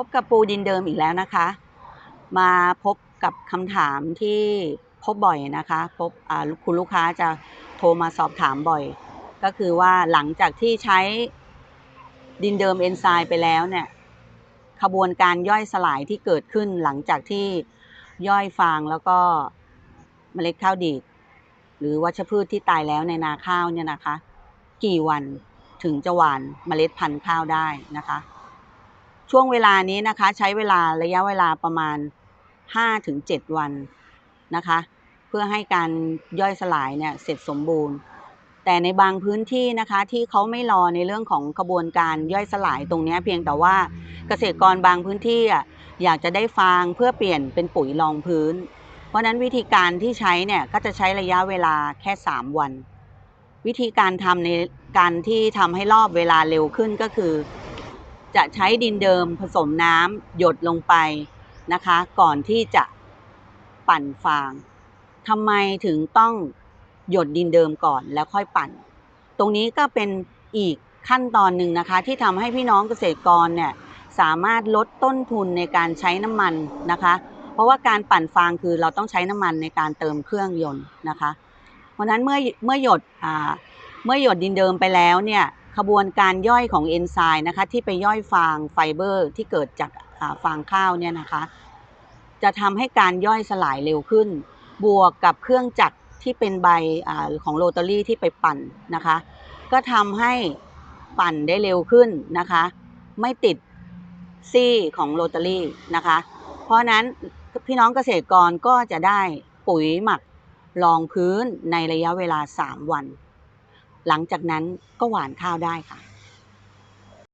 พบกับปูดินเดิมอีกแล้วนะคะ มาพบกับคำถามที่พบบ่อยนะคะ พบคุณลูกค้าจะโทรมาสอบถามบ่อย ก็คือว่าหลังจากที่ใช้ดินเดิมเอนไซม์ไปแล้วเนี่ยขบวนการย่อยสลายที่เกิดขึ้นหลังจากที่ย่อยฟางแล้วก็เมล็ดข้าวดีดหรือวัชพืชที่ตายแล้วในนาข้าวเนี่ยนะคะ กี่วันถึงจะหว่านเมล็ดพันธุ์ข้าวได้นะคะ ช่วงเวลานี้นะคะใช้เวลาระยะเวลาประมาณ 5-7 วันนะคะ เพื่อให้การย่อยสลายเนี่ยเสร็จสมบูรณ์ แต่ในบางพื้นที่นะคะที่เขาไม่รอในเรื่องของกระบวนการย่อยสลายตรงนี้เพียงแต่ว่าเกษตรกรบางพื้นที่อยากจะได้ฟางเพื่อเปลี่ยนเป็นปุ๋ยรองพื้น เพราะนั้นวิธีการที่ใช้เนี่ยก็จะใช้ระยะเวลาแค่ 3 วัน วิธีการทำในการที่ทำให้รอบเวลาเร็วขึ้นก็คือ จะใช้ดินเดิมผสมน้ำหยดลงไปนะคะ ก่อนที่จะปั่นฟางทำไมถึงต้องหยดดินเดิมก่อนแล้วค่อยปั่น ตรงนี้ก็เป็นอีกขั้นตอนหนึ่งนะคะ ที่ทำให้พี่น้องเกษตรกรเนี่ยสามารถลดต้นทุนในการใช้น้ำมันนะคะ เพราะว่าการปั่นฟางคือเราต้องใช้น้ำมันในการเติมเครื่องยนต์นะคะ เพราะฉะนั้นเมื่อเมื่อหยดเมื่อหยดดินเดิมไปแล้วเนี่ย ขบวนการย่อยของเอนไซม์นะคะที่ไปย่อยฟางไฟเบอร์ที่เกิดจากฟางข้าวเนี่ยนะคะ จะทำให้การย่อยสลายเร็วขึ้น บวกกับเครื่องจักรที่เป็นใบอของโรตารี่ที่ไปปั่นนะคะ ก็ทำให้ปั่นได้เร็วขึ้นนะคะ ไม่ติดซี่ของโรตารี่นะคะ เพราะฉะนั้นพี่น้องเกษตรกรก็จะได้ปุ๋ยหมักรองพื้นในระยะเวลา 3 วัน หลังจากนั้นก็หวานข้าวได้ค่ะ